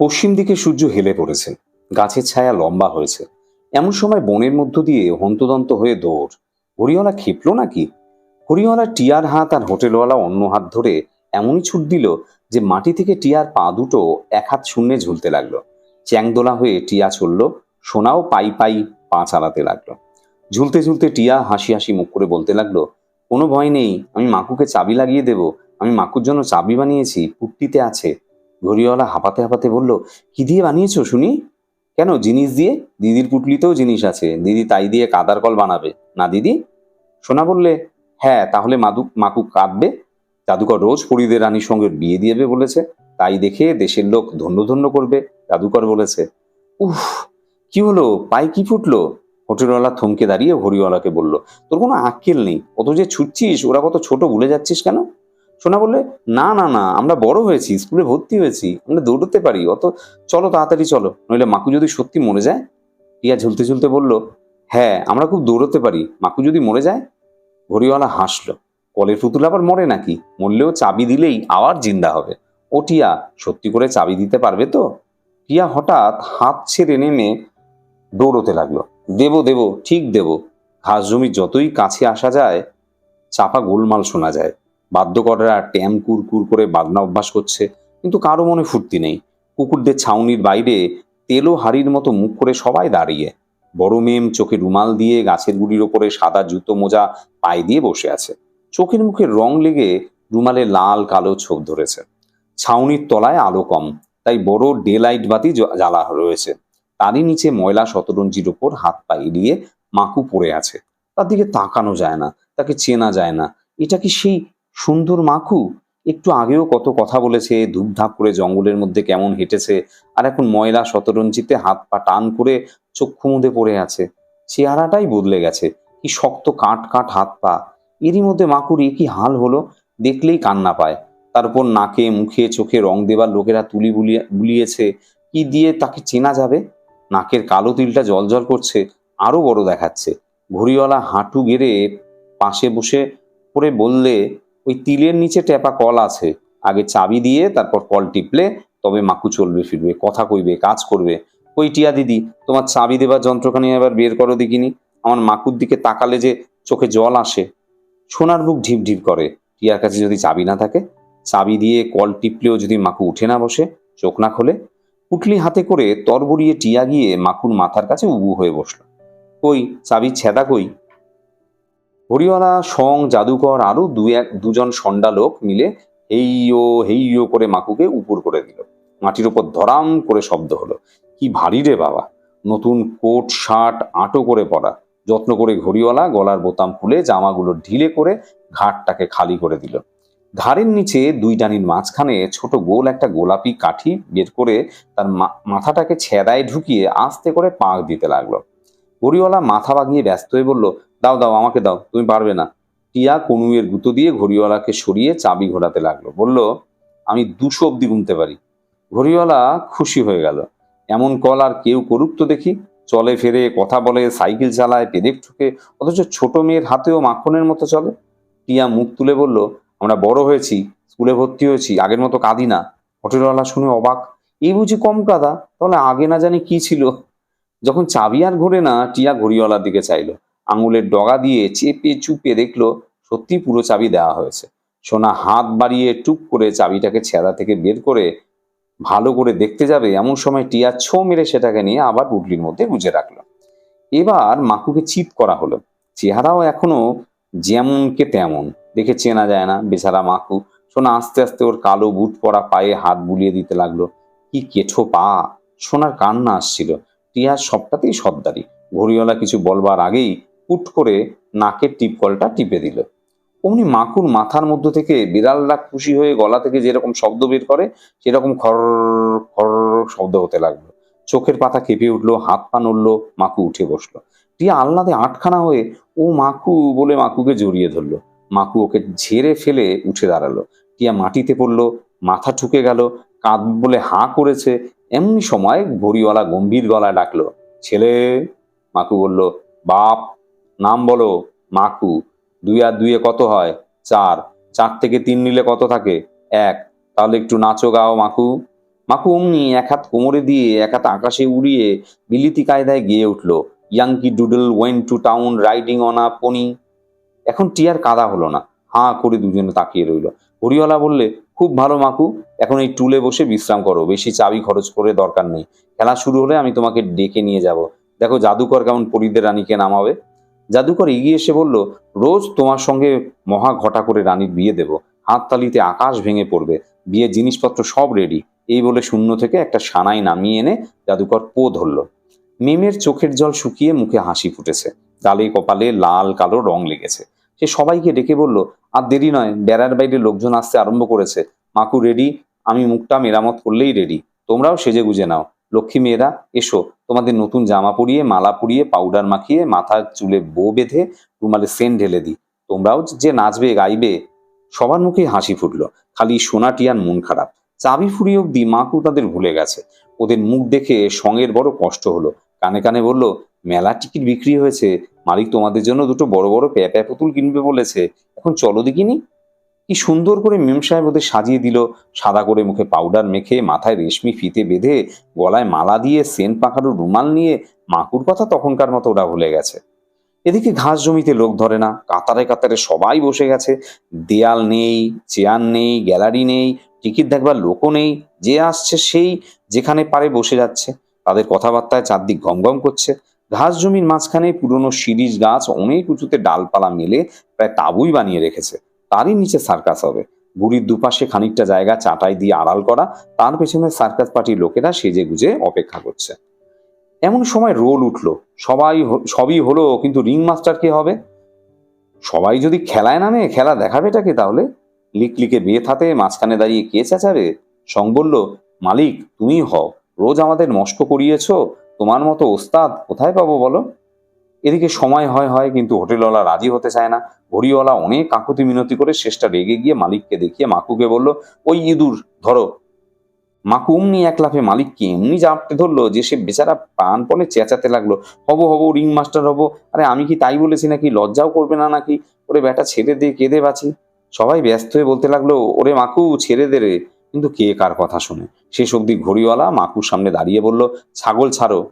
পশ্চিম দিকে সূর্য হেলে পড়েছে। গাছের ছায়া লম্বা হয়েছে। এমন সময় বনের মধ্য দিয়ে হন্তদন্ত হয়ে দৌড়। হরিওয়ালা খেপলো নাকি? হরিওয়ালা টিয়ার হাত আর হোটেলওয়ালা অন্য হাত ধরে এমনই ছুট দিল যে মাটি থেকে টিয়ার পা দুটো এক হাত শূন্যে ঝুলতে লাগল। চ্যাংদোলা হয়ে টিয়া চলল, সোনাও পাই পাই পা চালাতে লাগল। ঝুলতে ঝুলতে টিয়া হাসি হাসি মুখ করে বলতে লাগল, কোনো ভয় নেই, আমি মাকুকে চাবি লাগিয়ে দেব। আমি মাকুর জন্য চাবি বানিয়েছি, পুট্টিতে আছে। ঘড়িওয়ালা হাঁপাতে হাঁপাতে বলল, কি দিয়ে বানিয়েছো শুনি? কেন, জিনিস দিয়ে? দিদির পুটলিতেও জিনিস আছে। দিদি তাই দিয়ে কাদার কল বানাবে। না, দিদি? সোনা বললে হ্যাঁ তাহলে মাদুক মাকু কাঁদবে। জাদুকর রোজ পরিদের রানীর সঙ্গে বিয়ে দিয়েবে বলেছে। তাই দেখে দেশের লোক ধন্য ধন্য করবে, জাদুকর বলেছে। উফ, কি হলো? পায়ে কি ফুটলো? হোটেলওয়ালা থমকে দাঁড়িয়ে হরিওয়ালাকে বলল, তোর কোনো আক্কেল নেই। অত যে ছুটছিস, ওরা কত ছোট ভুলে যাচ্ছিস কেন? সোনা বললে, না না না, আমরা বড় হয়েছি, স্কুলে ভর্তি হয়েছি, আমরা দৌড়তে পারি, অত, চলো তাড়াতাড়ি চলো। নইলে মাকু যদি সত্যি মরে যায় টিয়া ঝুলতে ঝুলতে বলল হ্যাঁ আমরা খুব দৌড়তে পারি। মাকু যদি মরে যায়, ঘড়িওয়ালা হাসলো, কলের পুতুল আবার মরে নাকি? মরলেও চাবি দিলেই আবার জিন্দা হবে। ও টিয়া, সত্যি করে চাবি দিতে পারবে তো? টিয়া হঠাৎ হাত ছেড়ে নেমে দৌড়তে লাগল, দেব দেব, ঠিক দেব। ঘাস জমি যতই কাছে আসা যায়, চাপা গোলমাল শোনা যায়। বাদ্যকররা ট্যাম কুর কুর করে বাজনা অভ্যাস করছে, কিন্তু কারও মনে ফুর্তি নেই। কুকুরদের ছাউনির বাইরে তেলো হাড়ির মতো মুখ করে সবাই দাঁড়িয়ে। বড় মেম চোখে রুমাল দিয়ে গাছের গুড়ির ওপরে সাদা জুতো মোজা পায়ে দিয়ে বসে আছে। চোখের মুখে রং লেগে রুমালে লাল কালো ছোপ ধরেছে। ছাউনির তলায় আলো কম, তাই বড় ডে লাইট বাতি জ্বালা রয়েছে। তারই নিচে ময়লা শতরঞ্জির ওপর হাত পা এড়িয়ে মাকু পড়ে আছে। তার দিকে তাকানো যায় না, তাকে চেনা যায় না। এটা কি সেই সুন্দর মাকু একটু আগেও কত কথা বলেছে ধূপধাপ করে জঙ্গলের মধ্যে কেমন হেঁটেছে, আর এখন ময়লা শতরঞ্জিতে হাত পা টান করে চক্ষু মুদে পড়ে আছে। চেহারাটাই বদলে গেছে, কি শক্ত কাঠ কাঠ হাত পা। এরই মধ্যে মাকুর কি হাল হলো? দেখলেই কান্না পায়। তারপর নাকে, মুখে, চোখে রং দেবার লোকেরা তুলি বুলিয়ে, বুলিয়েছে, কি দিয়ে তাকে চেনা যাবে? নাকের কালো তিলটা জল করছে, আরও বড় দেখাচ্ছে। ঘড়িওয়ালা হাঁটু গেড়ে পাশে বসে করে বললে ওই তিলের নিচে টেপা কল আছে। আগে চাবি দিয়ে তারপর কল টিপলে তবে মাকু চলবে, ফিরবে, কথা কইবে, কাজ করবে। ওই টিয়া দিদি, তোমার চাবি দেবার যন্ত্রখানি এবার বের করো দেখিনি? আমার মাকুর দিকে তাকালে যে চোখে জল আসে। সোনার বুক ঢিপ ঢিপ করে। টিয়ার কাছে যদি চাবি না থাকে? চাবি দিয়ে কল টিপলেও যদি মাকু উঠে না বসে, চোখ না খোলে? পুটলি হাতে করে তরবরিয়ে টিয়া গিয়ে মাকুর মাথার কাছে উবু হয়ে বসল। কই চাবি ছেদা কই? হরিওয়ালা সং, জাদুকর আরও দু এক, দুজন সন্ডা লোক মিলে হেইয়ো হেইয়ো করে মাকুকে উপর করে দিল। মাটির উপর ধরাম করে শব্দ হলো। কি ভারী রে বাবা। নতুন কোট, শার্ট, আঁটো করে পরা। যত্ন করে ঘড়িওয়ালা গলার বোতাম খুলে জামাগুলো ঢিলে করে ঘাটটাকে খালি করে দিল। ঘাড়ের নিচে দুই ডানির মাঝখানে ছোট গোল একটা গোলাপি কাঠি বের করে তার মাথাটাকে ছেদায় ঢুকিয়ে আস্তে করে পাক দিতে লাগল। ঘড়িওয়ালা মাথা বাগিয়ে ব্যস্ত হয়ে বলল, দাও দাও, আমাকে দাও, তুমি পারবে না। টিয়া কনুয়ের গুঁতো দিয়ে ঘড়িওয়ালাকে সরিয়ে চাবি ঘোরাতে লাগল। বলল, আমি দুশো অব্দি গুনতে পারি। ঘড়িওয়ালা খুশি হয়ে গেল। এমন কল আর কেউ করুক তো দেখি। চলে ফেরে, কথা বলে, সাইকেল চালায় পেদেক ঠুকে, অথচ ছোট মেয়ের হাতেও মাখনের মতো চলে। টিয়া মুখ তুলে বলল, আমরা বড় হয়েছি, স্কুলে ভর্তি হয়েছি, আগের মতো কাঁদি না। হোটেলওয়ালা শুনে অবাক। এই বুঝি কম কাদা, তাহলে আগে না জানি কি ছিল? যখন চাবি আর ঘোরে না, টিয়া ঘড়িওয়ালার দিকে চাইলো। আঙুলের ডগা দিয়ে চেপে চুপে দেখল, সত্যি পুরো চাবি দেওয়া হয়েছে। সোনা হাত বাড়িয়ে টুক করে চাবিটাকে ছেঁড়া থেকে বের করে ভালো করে দেখতে যাবে, এমন সময় টিয়া ছো মেরে সেটাকে নিয়ে আবার পুটলির মধ্যে গুজে রাখল। এবার মাকুকে চিপ করা হলো। চেহারাও এখনও যেমনকে তেমন, দেখে চেনা যায় না বেচারা মাকু। সোনা আস্তে আস্তে ওর কালো বুট পরা পায়ে হাত বুলিয়ে দিতে লাগল। কি কেঠো পা! সোনার কান্না আসছিল। টিয়ার সবটাতেই সর্দারি। ঘড়িওয়ালা কিছু বলবার আগেই পুট করে নাকের টিপকলটা টিপে দিল। অমনি মাকুর মাথার মধ্য থেকে বিড়ালরা খুশি হয়ে গলা থেকে যেরকম শব্দ বের করে, সেরকম খর খর শব্দ হতে লাগল। চোখের পাতা কেঁপে উঠল, হাত পা নড়লো, মাকু উঠে বসল। টিয়া আহ্লাদে আটখানা হয়ে, ও মাকু বলে মাকুকে জড়িয়ে ধরলো। মাকু ওকে ঝেড়ে ফেলে উঠে দাঁড়াল। টিয়া মাটিতে পড়ল, মাথা ঠুকে গেল কাঁদ বলে হাঁ করেছে এমনি সময় ঘড়িওয়ালা গম্ভীর গলায় ডাকলো, ছেলে! মাকু বলল, বাপ, নাম বলো, মাকু, দুই আর দুইয়ে কত হয়? চার চার থেকে তিন নিলে কত থাকে? এক, তাহলে একটু নাচো গাও মাকু। মাকু অমনি এক হাত কোমরে দিয়ে, এক হাত আকাশে উড়িয়ে বিলিতি কায়দায় গিয়ে উঠল, Yankee doodle went to town riding on a pony. এখন টিয়ার কাদা হলো না, হাঁ করে দুজনে তাকিয়ে রইল। হরিওয়ালা বললে খুব ভালো মাকু, এখন এই টুলে বসে বিশ্রাম করো, বেশি চাবি খরচ করে দরকার নেই। খেলা শুরু হলে আমি তোমাকে ডেকে নিয়ে যাব। দেখো জাদুকর কেমন পরিদের রানীকে নামাবে। জাদুকর এগিয়ে এসে বলল, রোজ তোমার সঙ্গে মহা ঘটা করে রানীর বিয়ে দেব। হাততালিতে আকাশ ভেঙে পড়বে। বিয়ের জিনিসপত্র সব রেডি এই বলে শূন্য থেকে একটা সানাই নামিয়ে এনে জাদুকর পো ধরল। মেমের চোখের জল শুকিয়ে মুখে হাসি ফুটেছে। গালে কপালে লাল কালো রং লেগেছে। সে সবাইকে ডেকে বলল, আর দেরি নয় বেড়ার বাইরে লোকজন আসতে আরম্ভ করেছে। মাকু রেডি আমি মুখটা মেরামত করলেই রেডি তোমরাও সেজে গুজে নাও। লক্ষ্মী মেয়েরা, এসো। তোমাদের নতুন জামা পরিয়ে, মালা পরিয়ে পাউডার মাখিয়ে মাথার চুলে বো বেঁধে, রুমালে সেন ঢেলে দিই। তোমরাও যে নাচবে, গাইবে, সবার মুখে হাসি ফুটলো। খালি সোনা টিয়ার মন খারাপ। চাবি ফুরিয়ে অব্দি মাকু তাদের ভুলে গেছে। ওদের মুখ দেখে সঙ্গের বড় কষ্ট হলো। কানে কানে বলল, মেলা টিকিট বিক্রি হয়েছে। মালিক তোমাদের জন্য দুটো বড় বড় প্যাপা পুতুল কিনবে বলেছে। এখন চলো দেখিনি? কি সুন্দর করে মেম সাহেব ওদের সাজিয়ে দিল। সাদা করে মুখে পাউডার মেখে, মাথায় রেশমি ফিতে বেঁধে, গলায় মালা দিয়ে সেন্ট পাখারু রুমাল নিয়ে, মাকুর কথা তখনকার মতো ওরা ভুলে গেছে। এদিকে ঘাস জমিতে লোক ধরে না, কাতারে কাতারে সবাই বসে গেছে। দেয়াল নেই, চেয়ার নেই, গ্যালারি নেই, টিকিট দেখবার লোকও নেই, যে আসছে সেই যেখানে পারে বসে যাচ্ছে। তাদের কথাবার্তায় চারদিক গমগম করছে। ঘাস জমির মাঝখানে পুরনো শিরিষ গাছ অনেক উঁচুতে ডালপালা মেলে প্রায় তাঁবুই বানিয়ে রেখেছে। তারই নিচে সার্কাস হবে। বুড়ির দুপাশে খানিকটা জায়গা চাটাই দিয়ে আড়াল করা, তার পেছনে সার্কাস পার্টির লোকেরা সেজে গুজে অপেক্ষা করছে। এমন সময় রোল উঠল। সবাই সবই হলো, কিন্তু রিং মাস্টার কে হবে? সবাই যদি খেলায় নামে, খেলা দেখাবেটাকে তাহলে? লিকলিকে বিয়ে থাতে মাঝখানে দাঁড়িয়ে কে চেঁচাবে? সং বলল, মালিক, তুমি হও। রোজ আমাদের মস্ক করিয়েছো তোমার মতো ওস্তাদ কোথায় পাবো বলো? এদিকে সময় হয় হয়, কিন্তু হোটেলওয়ালা রাজি হতে চায় না। ঘড়িওয়ালা অনেক কাকুতি মিনতি করে শেষটা রেগে গিয়ে মালিককে দেখিয়ে মাকুকে বলল, ওই ইঁদুর, ধরো। মাকু অমনি এক লাফে মালিককে এমনি জাপটে ধরলো যে সে বেচারা প্রাণপণে চেঁচাতে লাগল। হব হব, রিং মাস্টার হব। আরে, আমি কি তাই বলেছি নাকি? লজ্জাও করবে না নাকি? ওরে বেটা, ছেড়ে দে, কেঁদে বাঁচি। সবাই ব্যস্ত হয়ে বলতে লাগল, ওরে মাকু, ছেড়ে দে রে। কিন্তু কে কার কথা শুনে? শেষ অবধি ঘড়িওয়ালা মাকুর সামনে দাঁড়িয়ে বলল, ছাগল, ছাড়ো।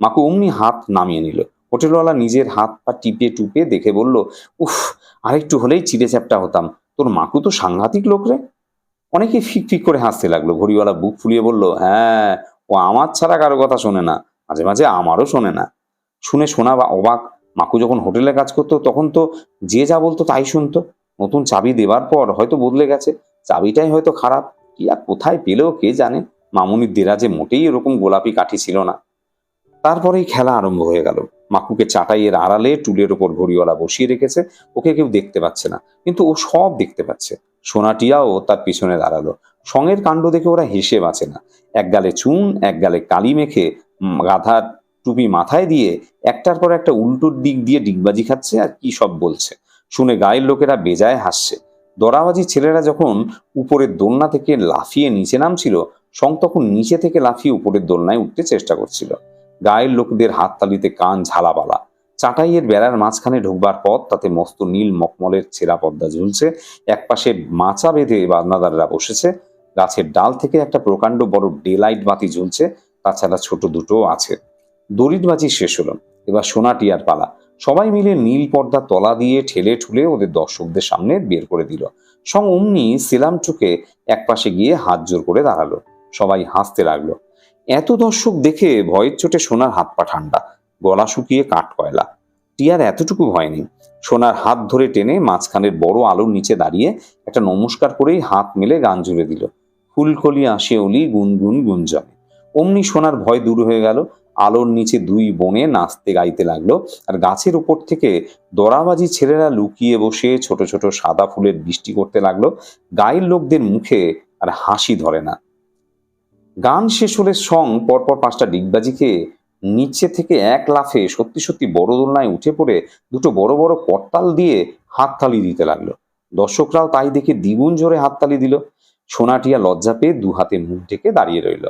মাকু অমনি হাত নামিয়ে নিল। হোটেলওয়ালা নিজের হাত পা টিপে টুপে দেখে বলল, উফ, আরেকটু হলেই চিড়ে চ্যাপটা হতাম। তোর মাকু তো সাংঘাতিক লোক রে? অনেকে ফিক ফিক করে হাসতে লাগল। ঘড়িওয়ালা বুক ফুলিয়ে বলল হ্যাঁ ও আমার ছাড়া কারও কথা শোনে না। মাঝে মাঝে আমারও শোনে না। শুনে শোনা বা অবাক মাকু যখন হোটেলে কাজ করতো, তখন তো যে যা বলতো তাই শুনতো। নতুন চাবি দেবার পর হয়তো বদলে গেছে। চাবিটাই হয়তো খারাপ। কি আর কোথায় পেলেও কে জানে? মামুনির দেরাজে মোটেই এরকম গোলাপি কাঠি ছিল না। তারপরেই খেলা আরম্ভ হয়ে গেল। মাকুকে চাটাইয়ের আড়ালে টুলের ওপর ঘড়িওয়ালা বসিয়ে রেখেছে। ওকে কেউ দেখতে পাচ্ছে না, কিন্তু ও সব দেখতে পাচ্ছে। সোনাটিয়াও তার পিছনে দাঁড়াল সঙ্গের কাণ্ড দেখে ওরা হেসে বাঁচে না। এক গালে চুন, এক গালে কালি মেখে গাধার টুপি মাথায় দিয়ে একটার পর একটা উল্টোর দিক দিয়ে ডিগবাজি খাচ্ছে আর কি সব বলছে। শুনে গায়ের লোকেরা বেজায় হাসছে। দরাবাজি ছেলেরা যখন উপরের দোলনা থেকে লাফিয়ে নিচে নামছিল সং তখন নিচে থেকে লাফিয়ে উপরের দোলনায় উঠতে চেষ্টা করছিল। গায়ের লোকদের হাততালিতে কান ঝালাপালা চাটাইয়ের বেড়ার মাঝখানে ঢুকবার পথ, তাতে মস্ত নীল মকমলের ছেঁড়া পদ্মা ঝুলছে। একপাশে মাচা বেঁধে বাদনাদাররা বসেছে। গাছের ডাল থেকে একটা প্রকাণ্ড বড় ডেলাইট বাতি ঝুলছে। তাছাড়া ছোট দুটো আছে। দড়ির বাজি শেষ হলো। এবার সোনা টিয়ার পালা। সবাই মিলে নীল পর্দা তলা দিয়ে ঠেলে ঠুলে ওদের দর্শকদের সামনে বের করে দিল। সং অমনি সেলাম চুকে একপাশে গিয়ে হাত জোর করে দাঁড়াল। সবাই হাসতে লাগল। এত দর্শক দেখে ভয়ের চোটে সোনার হাত পা ঠান্ডা, গলা শুকিয়ে কাঠ কয়লা। টিয়ার এতটুকু ভয় নেই। সোনার হাত ধরে টেনে মাঝখানের বড় আলোর নিচে দাঁড়িয়ে একটা নমস্কার করেই হাত মেলে গান জুড়ে দিল। ফুলকলি আসে অলি গুনগুন গুঞ্জনে। অমনি সোনার ভয় দূর হয়ে গেল। আলোর নিচে দুই বনে নাচতে গাইতে লাগল। আর গাছের উপর থেকে দরাবাজি ছেলেরা লুকিয়ে বসে ছোট ছোট সাদা ফুলের বৃষ্টি করতে লাগল। গায়ের লোকদের মুখে আর হাসি ধরে না। গান শেষ হলে সং পরপর পাঁচটা ডিগবাজিকে নিচে থেকে এক লাফে সত্যি সত্যি বড় দোলনায় উঠে পড়ে দুটো বড় বড় করতাল দিয়ে হাততালি দিতে লাগল। দর্শকরাও তাই দেখে দ্বিগুণ জোরে হাততালি দিল। সোনাটিয়া লজ্জা পেয়ে দু হাতে মুখ ঢেকে দাঁড়িয়ে রইল।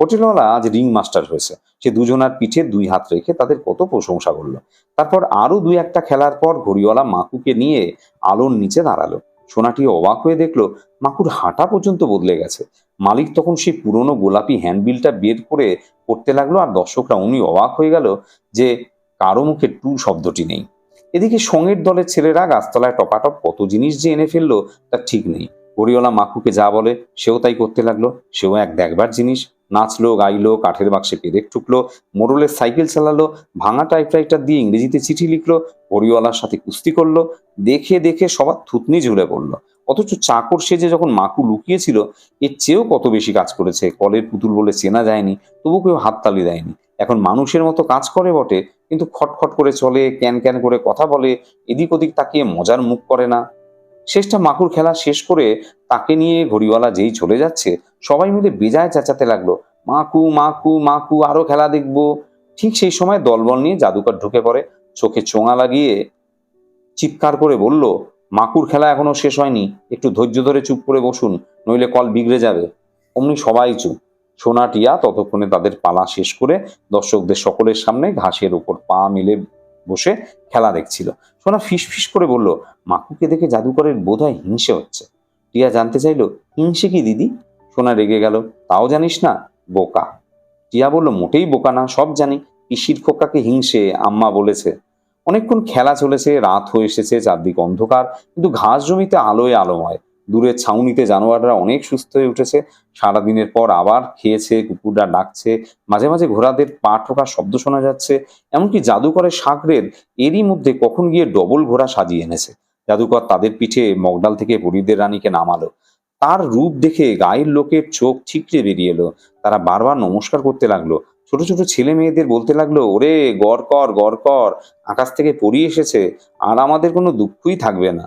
হোটেলওয়ালা আজ রিং মাস্টার হয়েছে। সে দুজনার পিঠে দুই হাত রেখে তাদের কত প্রশংসা করল। তারপর আরও দুই একটা খেলার পর ঘড়িওয়ালা মাকুকে নিয়ে আলোর নিচে দাঁড়াল। সোনাটি অবাক হয়ে দেখল, মাকুর হাঁটা পর্যন্ত বদলে গেছে। মালিক তখন সেই পুরনো গোলাপি হ্যান্ডবিলটা বের করে করতে লাগল আর দর্শকরা উনি অবাক হয়ে গেল যে কারও মুখে টু শব্দটি নেই। এদিকে সঙ্গের দলের ছেলেরা গাছতলায় টপাটপ কত জিনিস যে এনে ফেলল, তার ঠিক নেই। হরিওলা মাকুকে যা বলে সেও তাই করতে লাগল, সেও এক দেখবার জিনিস নাচলো, গাইলো, কাঠের বাক্সে পেরেক ঠুকলো মোড়লের সাইকেল চালালো, ভাঙা টাইপরাইটার দিয়ে ইংরেজিতে চিঠি লিখলো হরিওয়ালার সাথে কুস্তি করল, দেখে দেখে সবার থুতনি ঝুলে পড়ল। অথচ চাকর সেজে যখন মাকু লুকিয়েছিল, এর চেয়েও কত বেশি কাজ করেছে, কলের পুতুল বলে চেনা যায়নি, তবু কেউ হাততালি দেয়নি। এখন মানুষের মতো কাজ করে বটে, কিন্তু খটখট করে চলে ক্যান ক্যান করে কথা বলে, এদিক ওদিক তাকিয়ে মজার মুখ করে না। শেষটা মাকুর খেলা শেষ করে তাকে নিয়ে ঘড়িওয়ালা যেই চলে যাচ্ছে, সবাই মিলে বেজায় চেঁচাতে লাগল। মাকু মাকু মাকু, আরও খেলা দেখব। ঠিক সেই সময় দলবল নিয়ে জাদুকর ঢুকে পড়ে। চোখে চোঙা লাগিয়ে চিৎকার করে বলল, মাকুর খেলা এখনও শেষ হয়নি। একটু ধৈর্য ধরে চুপ করে বসুন, নইলে কল বিগড়ে যাবে। অমনি সবাই চুপ। সোনা, টিয়া ততক্ষণে তাদের পালা শেষ করে দর্শকদের সকলের সামনে ঘাসের উপর পা মিলে বসে খেলা দেখছিল। সোনা ফিস ফিস করে বলল, মাকুকে দেখে জাদুকরের বোধহয় হিংসে হচ্ছে। টিয়া জানতে চাইলো, হিংসে কি দিদি? সোনা রেগে গেল, তাও জানিস না, বোকা। টিয়া বলল, মোটেই বোকা না, সব জানি। পিসির খোকাকে হিংসে আম্মা বলেছে। অনেকক্ষণ খেলা চলেছে, রাত হয়ে এসেছে, চারদিক অন্ধকার, কিন্তু ঘাস জমিতে আলোয় আলোময়। দূরের ছাউনিতে জানোয়াররা অনেক সুস্থ হয়ে উঠেছে। সারাদিনের পর আবার খেয়েছে, কুকুররা ডাকছে, মাঝে মাঝে ঘোড়াদের পা ঠোকার শব্দ শোনা যাচ্ছে। এমনকি জাদুকরের সাগরের এরই মধ্যে কখন গিয়ে ডবল ঘোড়া সাজিয়ে এনেছে। জাদুকর তাদের পিঠে মগডাল থেকে পরীদের রানীকে নামালো। তার রূপ দেখে গায়ের লোকের চোখ ঠিকরে বেরিয়ে এলো। তারা বারবার নমস্কার করতে লাগল। ছোট ছোট ছেলে মেয়েদের বলতে লাগল, ওরে, গড় কর গড় কর, আকাশ থেকে পড়ি এসেছে, আর আমাদের কোনো দুঃখই থাকবে না।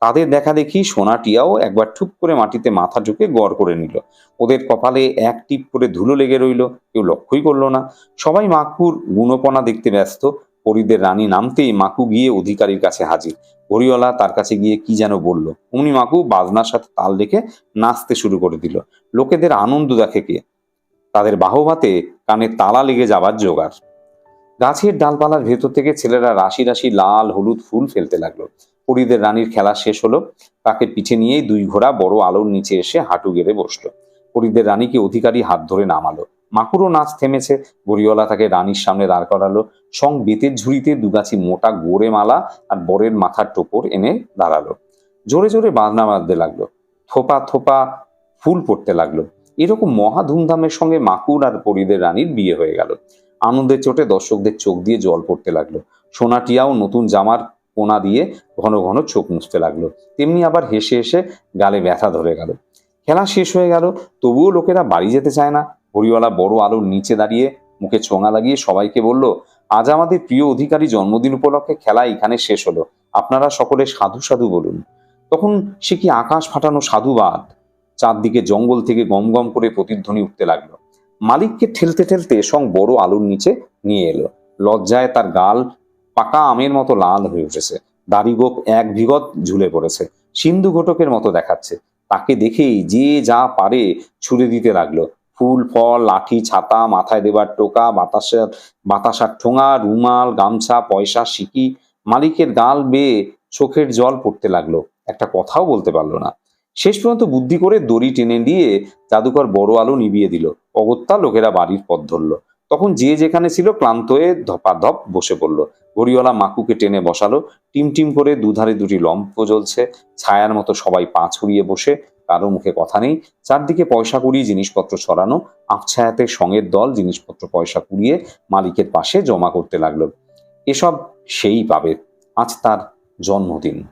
তাদের দেখা দেখি সোনাটিয়াও একবার ঠুক করে মাটিতে মাথা ঢুকে গড় করে নিল। ওদের কপালে এক টিপ করে ধুলো লেগে রইল, কেউ লক্ষ্যই করল না। সবাই মাকুর গুণপনা দেখতে ব্যস্ত। পরিদের রানী নামতেই মাকু গিয়ে অধিকারীর কাছে হাজির। হরিওয়ালা তার কাছে গিয়ে কি যেন বলল। অমনি মাকু বাজনার সাথে তাল রেখে নাচতে শুরু করে দিল। লোকেদের আনন্দ দেখে কে? তাদের বাহবাতে কানে তালা লেগে যাবার জোগাড়। গাছের ডালপালার ভেতর থেকে ছেলেরা রাশি রাশি লাল হলুদ ফুল ফেলতে লাগল। পরিদের রানীর খেলা শেষ হলো। তাকে পিঠে নিয়েই দুই ঘোড়া বড় আলোর নিচে এসে হাঁটু গেড়ে বসল। পরিদের রানীকে অধিকারী হাত ধরে নামালো। মাকুরও নাচ থেমেছে। গড়িওয়ালা তাকে রানীর সামনে দাঁড় করালো। সং বেতের ঝুড়িতে দুগাছি মোটা গোড়ে মালা আর বরের মাথার টোপর এনে দাঁড়াল। জোরে জোরে বাজনা বাঁধতে লাগল। থোপা থোপা ফুল পড়তে লাগল। এরকম মহা ধুমধামের সঙ্গে মাকুর আর পরিদের রানীর বিয়ে হয়ে গেল। আনন্দের চোটে দর্শকদের চোখ দিয়ে জল পড়তে লাগল। সোনাটিয়াও নতুন জামার কোনা দিয়ে ঘন ঘন চোখ মুছতে লাগল। তেমনি আবার হেসে হেসে গালে ব্যথা ধরে গেল। খেলা শেষ হয়ে গেল, তবুও লোকেরা বাড়ি যেতে চায় না। হরিওয়ালা বড় আলোর নিচে দাঁড়িয়ে মুখে চোঙা লাগিয়ে সবাইকে বলল, আজ আমাদের প্রিয় অধিকারী জন্মদিন উপলক্ষে খেলা এখানে শেষ হলো। আপনারা সকলে সাধু সাধু বলুন। তখন সে কি আকাশ ফাটানো সাধুবাদ? চারদিকে জঙ্গল থেকে গম গম করে প্রতিধ্বনি উঠতে লাগল। মালিককে ঠেলতে ঠেলতে সং বড় আলুর নিচে নিয়ে এলো। লজ্জায় তার গাল পাকা আমের মতো লাল হয়ে উঠেছে। দাড়ি গোপ এক বিগত ঝুলে পড়েছে। সিন্ধু ঘটকের মতো দেখাচ্ছে। তাকে দেখেই যে যা পারে ছুড়ে দিতে লাগল। ফুল, ফল, লাঠি, ছাতা, মাথায় দেবার টোকা, বাতাসের, বাতাসার ঠোঙা, রুমাল, গামছা, পয়সা, সিকি, মালিকের গাল বেয়ে চোখের জল পড়তে লাগল। একটা কথাও বলতে পারল না। শেষ পর্যন্ত বুদ্ধি করে দড়ি টেনে দিয়ে জাদুকর বড় আলো নিভিয়ে দিল। অগত্যা লোকেরা বাড়ির পথ ধরলো। তখন যে যেখানে ছিল ক্লান্ত হয়ে ধপাধপ বসে পড়ল। গড়িওয়ালা মাকুকে টেনে বসালো। টিম টিম করে দুধারে দুটি লম্ফ জ্বলছে। ছায়ার মতো সবাই পা ছড়িয়ে বসে। কারও মুখে কথা নেই। চারদিকে পয়সা কুড়িয়ে জিনিসপত্র ছড়ানো। আবছায়াতে সঙ্গের দল জিনিসপত্র পয়সা কুড়িয়ে মালিকের পাশে জমা করতে লাগল। এসব সেই পাবে। আজ তার জন্মদিন।